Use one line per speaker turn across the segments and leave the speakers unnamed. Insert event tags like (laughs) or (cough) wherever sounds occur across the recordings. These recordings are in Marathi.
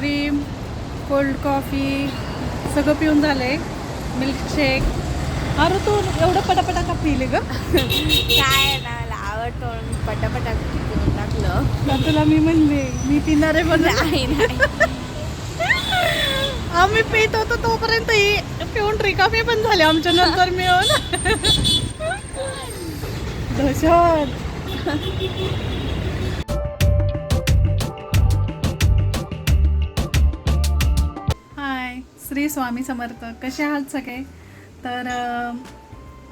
आईस्क्रीम कोल्ड कॉफी सगळं पिऊन झालंय. मिल्कशेक. अरे तू एवढं पटापटा का पिले ग?
काय ना मला आवडतो म्हणून पटापटा पिऊन टाकलं.
तुला मी म्हणले मी पिणार आहे पण
नाही नाही.
आम्ही पित होतो तोपर्यंत ही पिऊन रिकामी पण झाली आमच्या नंतर मिळून. (laughs) दहशत. श्री स्वामी समर्थ. कसे आहात सगळे? तर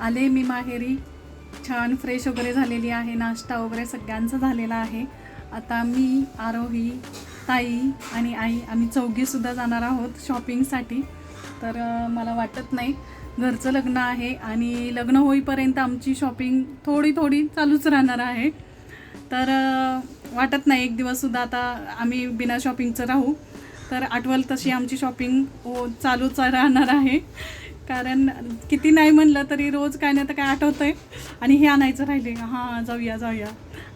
आले मी माहेरी. छान फ्रेश वगैरे झालेली आहे. नाश्ता वगैरे सगळ्यांचा झालेला आहे. आता मी आरोही ताई आणि आई आम्ही चौघीसुद्धा जाणार आहोत शॉपिंगसाठी तर मला वाटत नाही घरचं लग्न आहे आणि लग्न होईपर्यंत आमची शॉपिंग थोडी थोडी चालूच राहणार आहे. तर वाटत नाही एक दिवससुद्धा आता आम्ही बिना शॉपिंगचं राहू. तर आठवल तशी आमची शॉपिंग हो चालूच राहणार आहे. कारण किती नाही म्हणलं तरी रोज काय नाही तर काय आठवतं आहे आणि हे आणायचं राहिले. हां जाऊया जाऊया.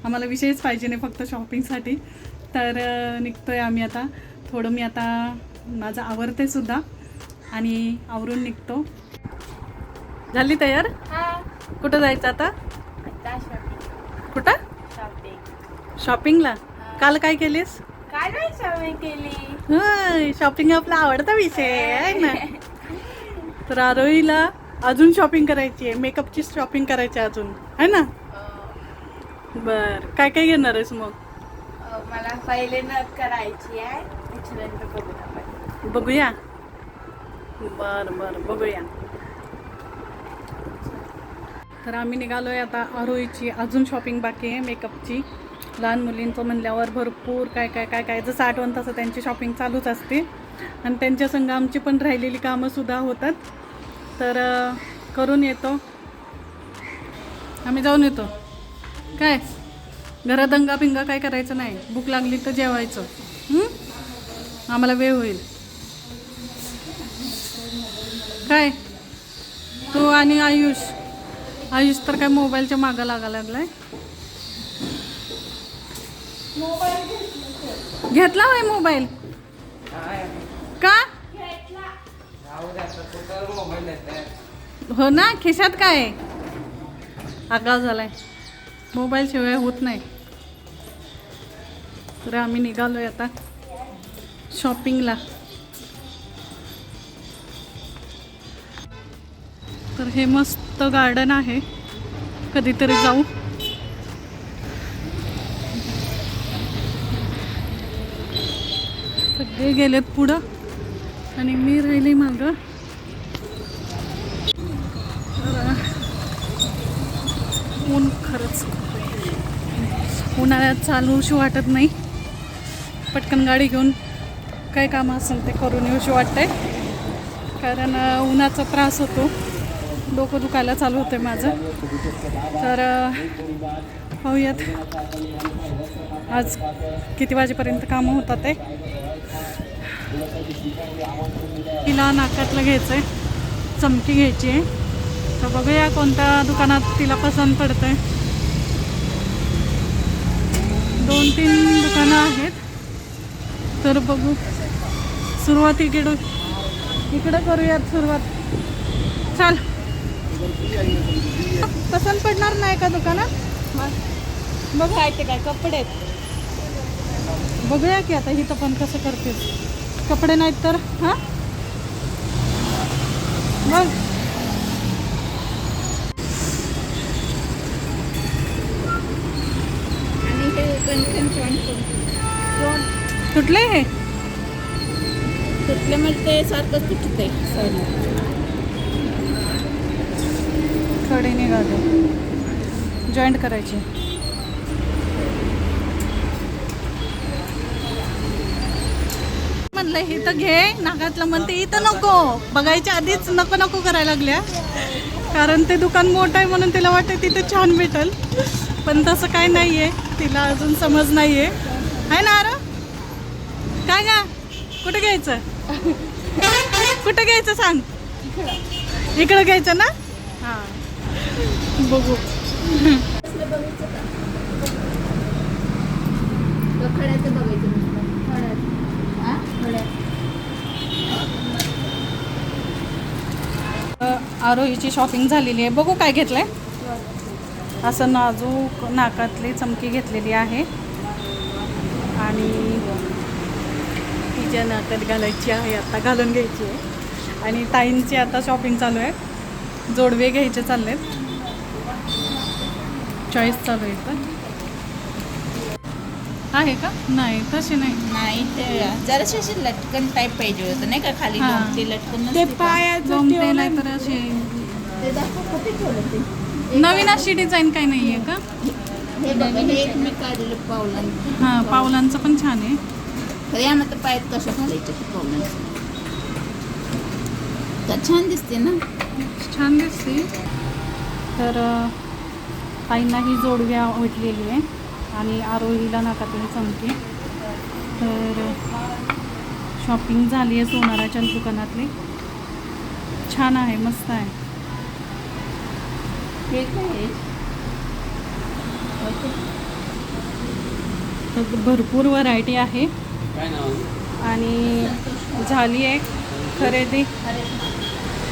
आम्हाला विषयच पाहिजे नाही फक्त शॉपिंगसाठी तर अं, निघतोय आम्ही आता. थोडं मी आता माझं आवरते सुद्धा. आणि आवरून निघतो. झाली तयार? कुठं जायचं आता? कुठं?
शॉपिंग
शॉपिंगला काल काय केलीस?
काय नाही शॉपिंग केली?
होय शॉपिंग आपला आवडता विषय आहे ना? तर आरोहीला अजून शॉपिंग करायची आहे मेकअपची शॉपिंग करायची आहे अजून आहे ना? बर काय काय घेणार आहेस मग?
मला पहिले नथ करायची आहे
बघूया? बर बर बघूया. तर आम्ही निघालोय आता आरोहीची अजून शॉपिंग बाकी आहे मेकअपची लहान मुलींचं म्हणल्यावर भरपूर काय काय काय काय. जसं आठवण तसं त्यांची शॉपिंग चालूच असते. आणि त्यांच्या संग आमची पण राहिलेली कामंसुद्धा होतात. तर करून येतो. आम्ही जाऊन येतो. काय? घरात दंगा पिंगा काय करायचं नाही. भूक लागली तर जेवायचं. आम्हाला वेळ होईल. काय? तू आणि आयुष. आयुष तर काय मोबाईलच्या मागं लागा लागलाय. घेतला होय मोबाईल? का? हो ना खिशात काय आहे? आगाव झालाय. मोबाईल शिवाय होत नाही. तर आम्ही निघालोय आता शॉपिंगला. तर हे मस्त गार्डन आहे. कधीतरी जाऊ. हे गेलेत पुढं. आणि मी राहिली मागं. ऊन खरंच. उन्हाळ्यात चालूशी वाटत नाही. पटकन गाडी घेऊन काय कामं असेल ते करून येऊशी वाटतंय. कारण उन्हाचा त्रास होतो. डोकं दुखायला चालू होतं आहे माझं. तर पाहूयात. आज किती वाजेपर्यंत कामं होतात ते? तिला नाकातलं घ्यायचं आहे चमकी घ्यायची आहे. तर बघूया कोणत्या दुकानात तिला पसंत पडतंय. दोन तीन दुकानं आहेत. तर बघू. सुरुवात इकडं इकडं करूयात सुरुवात. चाल. पसंत पडणार नाही का दुकानात? बघू.
काय ते काय कपडे.
बघूया की आता इथं पण कसं करते कपडे नाहीत तर हां? बघ.
हे
तुटले हे?
तुटले म्हणजे ते सारखंच तुटते साईडला
कडे निघाले. जॉईंट करायचे. म्हणलं इथं घे नागातलं म्हणते इथं नको. बघायच्या आधीच नको नको करायला लागल्या. कारण ते दुकान मोठं आहे म्हणून तिला वाटतं तिथं छान भेटल. पण तसं काय नाही आहे तिला अजून समज नाही आहे आहे ना अरे काय घ्या कुठं घ्यायचं? कुठं घ्यायचं सांग? इकडं घ्यायचं ना? हां बघू
बघायचं.
आरोहीची शॉपिंग झालेली आहे. बघू काय घेतलं आहे असं नाजूक नाकातली चमकी घेतलेली आहे. आणि तिच्या नाकात घालायची आहे आता घालून घ्यायची आहे. आणि ताईंची आता शॉपिंग चालू आहे. जोडवे घ्यायचे चालले आहेत चॉईस चालू आहे तर आहे का? नाही तसे नाही.
नाही ते जराशी अशी लटकन टाईप पाहिजे होतं नाही का? खाली
हा.
लोंबती लटकन
ते
नसते का?
पायाचं
जमते नाही तर असे
ते दाखव कुठे ठेवलं ते?
नवीन अशी डिझाईन काही नाही आहे का?
हे बघा हे एक मी काढलेलं पावलं
हां पावलांचं पण छान आहे.
खरं या ना तर पायात कसं घालायचं ते पावलांचं तर छान दिसते ना?
छान दिसते. तर अ, ताईंना ही जोडवी आवडलेली आहे. आणि आरोहीला नाकातली चमकी. तर शॉपिंग झाली आहे सोनाराच्या दुकानातली. छान आहे मस्त आहे? तर भरपूर व्हरायटी आहे. आणि झाली आहे खरेदी.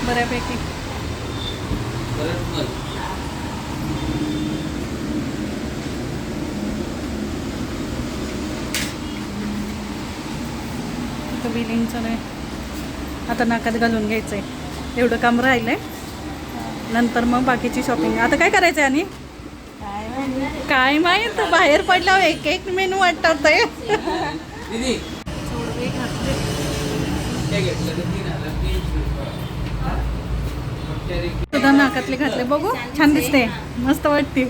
बऱ्यापैकी.
परत मग
तर बिलिंग चालू आहे. आता नाकात घालून घ्यायचं आहे एवढं काम राहिलं आहे नंतर मग बाकीची शॉपिंग आता काय करायचं आहे आणि?
काय माहिती?
बाहेर पडल्यावर एक एक मेनू आहे
ते रुपये.
सुद्धा नाकातले घातले. बघू छान दिसते मस्त वाटते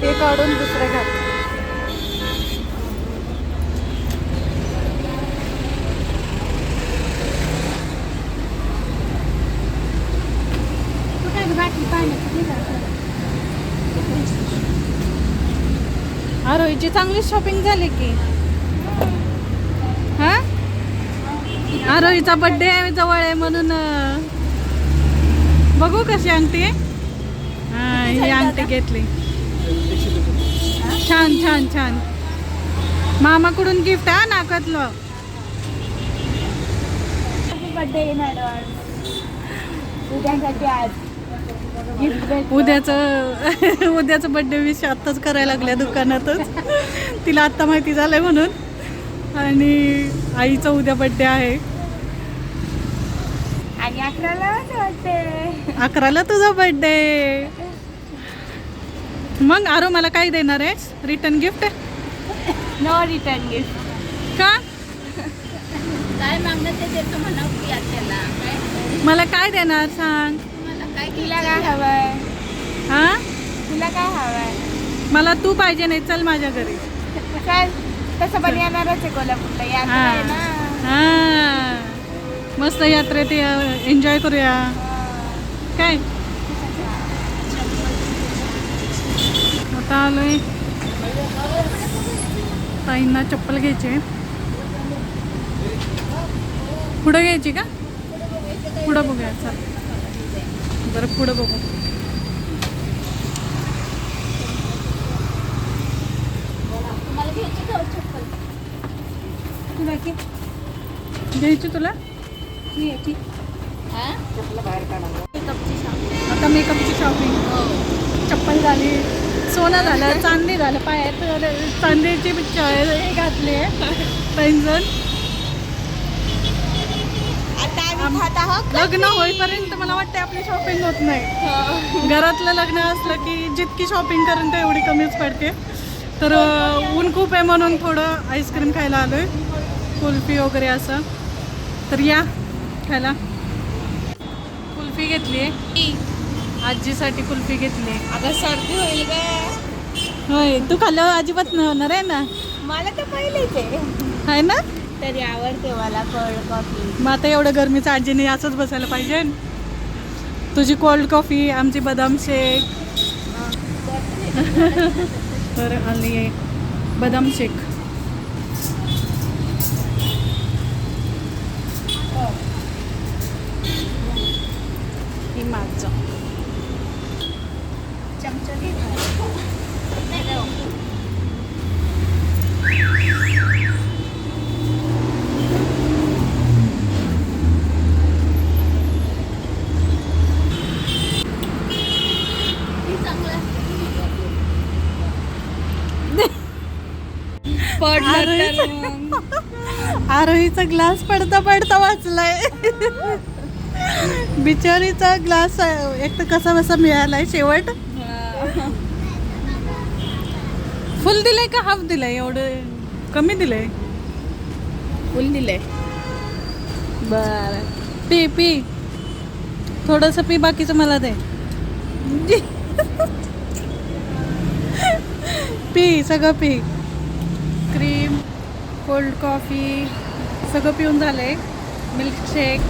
ते काढून दुसरे घाल रोहितची चांगली शॉपिंग झाली की. हा? आरोहीचा बड्डे आहे जवळ आहे म्हणून. बघू कशी अंगठी आहे हा अंगठी घेतली. छान छान छान. मामाकडून गिफ्ट हा नाकातलं. उद्याचं (laughs) उद्याचं बड्डे विश आत्ताच करायला लागल्या दुकानातच. तिला आत्ता माहिती झालंय म्हणून. आणि आईचा उद्या बड्डे आहे.
आणि अकराला वाटते
अकराला तुझा बड्डे मग आरो मला काय देणार आहे return gift
no return gift
का?
काय मागणं ते देतो म्हणा की आत्याला काय?
मला काय देणार सांग?
मला काय
तुला काय हवंय?
हा
तुला काय हवंय?
मला तू पाहिजे नाही चल माझ्या घरी.
चल तसं पण येणारच आहे कोल्हापूरला. ना.
हा. मस्त यात्रेत एन्जॉय करूया. काय? आता आलोय. ताईंना चप्पल घ्यायची. पुढं घ्यायची का? पुढं बघूया चल. बरं पुढं बघू.
घ्यायची का चप्पल हा?
आता मेकअपची शॉपिंग चप्पल झाली सोनं झालं चांदी झालं. पायात चांदीची च- हे घातली. आहे पैंजण लग्न होईपर्यंत मला वाटते आपली शॉपिंग होत नाही. घरातलं लग्न असलं की जितकी शॉपिंग करेन तेवढी कमीच पडते. तर ऊन खूप आहे म्हणून थोडं आईस्क्रीम खायला आलोय. कुल्फी वगैरे असं. तर या. खायला कुल्फी घेतली आहे आजीसाठी कुल्फी घेतली आहे
अगं सर्दी होईल का
होय तू खाल्ल्यावर अजिबात नाही होणार आहे ना?
मला तर पहिलेच आहे.
आहे ना?
तरी आवडते मला कोल्ड कॉफी.
मग आता एवढं गरमीचं आजीने असंच बसायला पाहिजे. तुझी कोल्ड कॉफी आमची बदाम शेक. (laughs) तर आली आहे बदाम शेक ही माझं
चमचा घे
आरोहीचा ग्लास पडता पडता वाचलाय. बिचारीचा ग्लास एक तर कसा बसा मिळालाय शेवट. फुल दिलंय का हाफ दिलंय? एवढं कमी दिलंय.
फुल दिलंय.
बर. P P. थोडस पी बाकीचं मला दे. (laughs) पी सगळं पी. क्रीम कोल्ड कॉफी सगळं पिऊन झालंय. मिल्कशेक.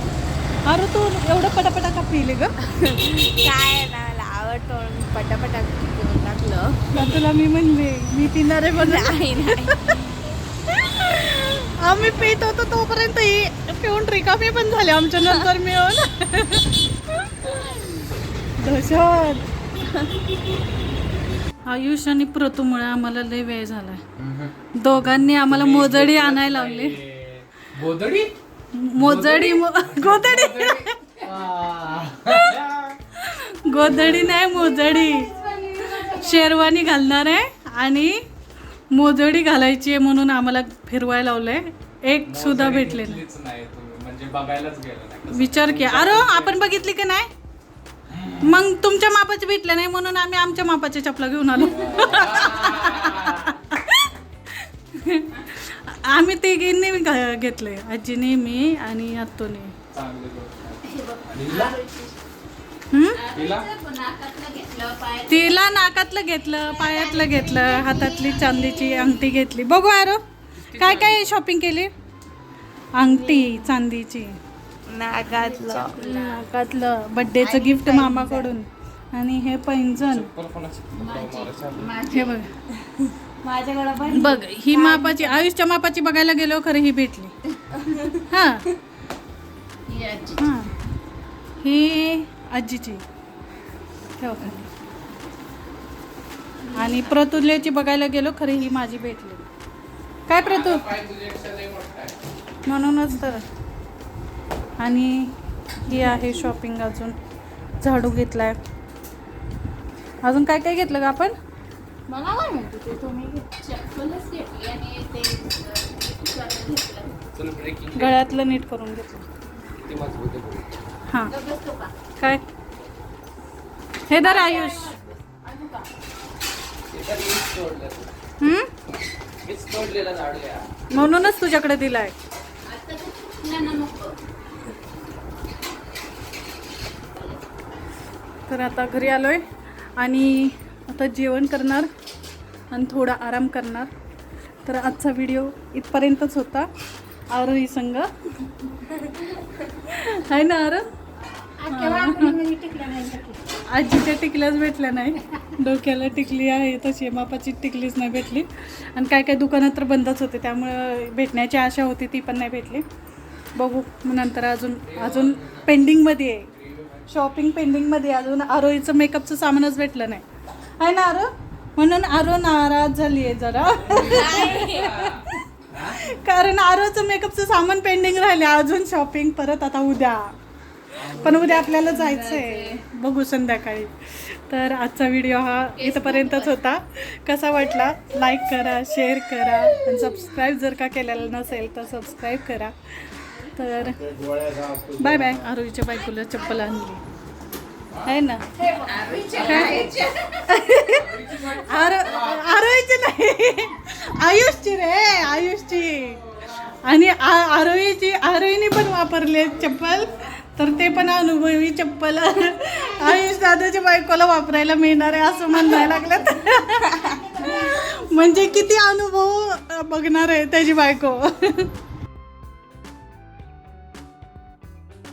अरे तू एवढं पटापटा का पिले ग?
काय आहे ना मला आवडतो पटापटा पिऊन टाकलं.
तुला मी म्हणले मी पिणार आहे म्हणून?
नाही
आम्ही पित होतो तोपर्यंत ही पिऊन रिकामी पण झाली आमच्या नंतर मिळून. दहशत. आयुष आणि प्रतूमुळे आम्हाला लय वेळ झालाय. दोघांनी आम्हाला मोजडी आणायला लावली. मोजडी? मो- गोदडी गोदडी नाही मोजडी. शेरवानी घालणार आहे आणि मोजडी घालायची आहे म्हणून आम्हाला फिरवायला लावलंय. एक सुद्धा भेटले
म्हणजे नाही.
विचार की अरे आपण बघितली की नाही? मग तुमच्या मापाचे भेटले नाही म्हणून आम्ही आमच्या मापाच्या चपला घेऊन आलो. आम्ही तिघींनी घ- घेतले. आजीने मी आणि आत्तोने तिला नाकातलं घेतलं पायातलं घेतलं हातातली चांदीची अंगठी घेतली. बघू अरो काय काय शॉपिंग केली? अंगठी चांदीची.
नाकातलं
नाकातलं बड्डेचं गिफ्ट मामाकडून. आणि हे पैंजण. हे बघ.
माझ्याकडे पण
बघ ही मापाची आयुषच्या मापाची बघायला गेलो खरं ही भेटली. हा.
ही. आजी.
आजीची. ठेव. खाली. आणि प्रतुल्याची बघायला गेलो खरी ही माझी भेटली. काय प्रतू. म्हणूनच तर. आणि ही आहे शॉपिंग अजून. झाडू घेतलाय. अजून काय काय घेतलं का आपण?
मला काय म्हणतो ते तुम्ही चप्पलच घेतली आणि ते अं, घेतलं
चल ब्रेकिंग
गळ्यातलं नीट करून घेतलं.
किती मजबूत आहे बघ.
हां. काय? हे दर आयुष.
आणू का
ते तर मीच तोडलं तू.
हम्म?
मीच तोडलेला झाड आहे हा.
म्हणूनच तुझ्याकडे दिलाय
आता तर
आता घरी आलोय. आणि आता जेवण करणार आणि थोडा आराम करणार. तर आजचा व्हिडिओ इथपर्यंतच होता. आरोही संघ आहे ना आरो? आजीच्या टिकल्याच भेटल्या नाही. डोक्याला टिकली आहे तशी मापाची टिकलीच नाही भेटली. आणि काय काय दुकानात तर बंदच होते त्यामुळं भेटण्याची आशा होती ती पण नाही भेटली. बघू मग नंतर अजून अजून पेंडिंगमध्ये आहे. शॉपिंग पेंडिंगमध्ये अजून आरोहीचं मेकअपचं सामानच भेटलं नाही. आहे ना आरो? म्हणून आरो नाराज झाली आहे जरा. कारण आरोचं मेकअपचं सामान पेंडिंग राहिले अजून शॉपिंग परत आता उद्या. पण उद्या आपल्याला जायचं आहे बघू संध्याकाळी. तर आजचा व्हिडिओ हा इथंपर्यंतच होता. कसा वाटला? लाईक करा शेअर करा आणि सबस्क्राईब जर का केलेलं नसेल तर सबस्क्राईब करा. तर बाय बाय. आरोहीच्या बायकोला चप्पल आणली. आहे ना? आरो आरोहीची नाही. आयुषची रे आयुषची. आणि आरोहीची आरोहीने पण वापरले चप्पल. तर ते पण अनुभवी चप्पल. आयुष दादाच्या बायकोला वापरायला मिळणार आहे असं म्हणायला लागलं म्हणजे किती अनुभव बघणार आहे त्याची बायको.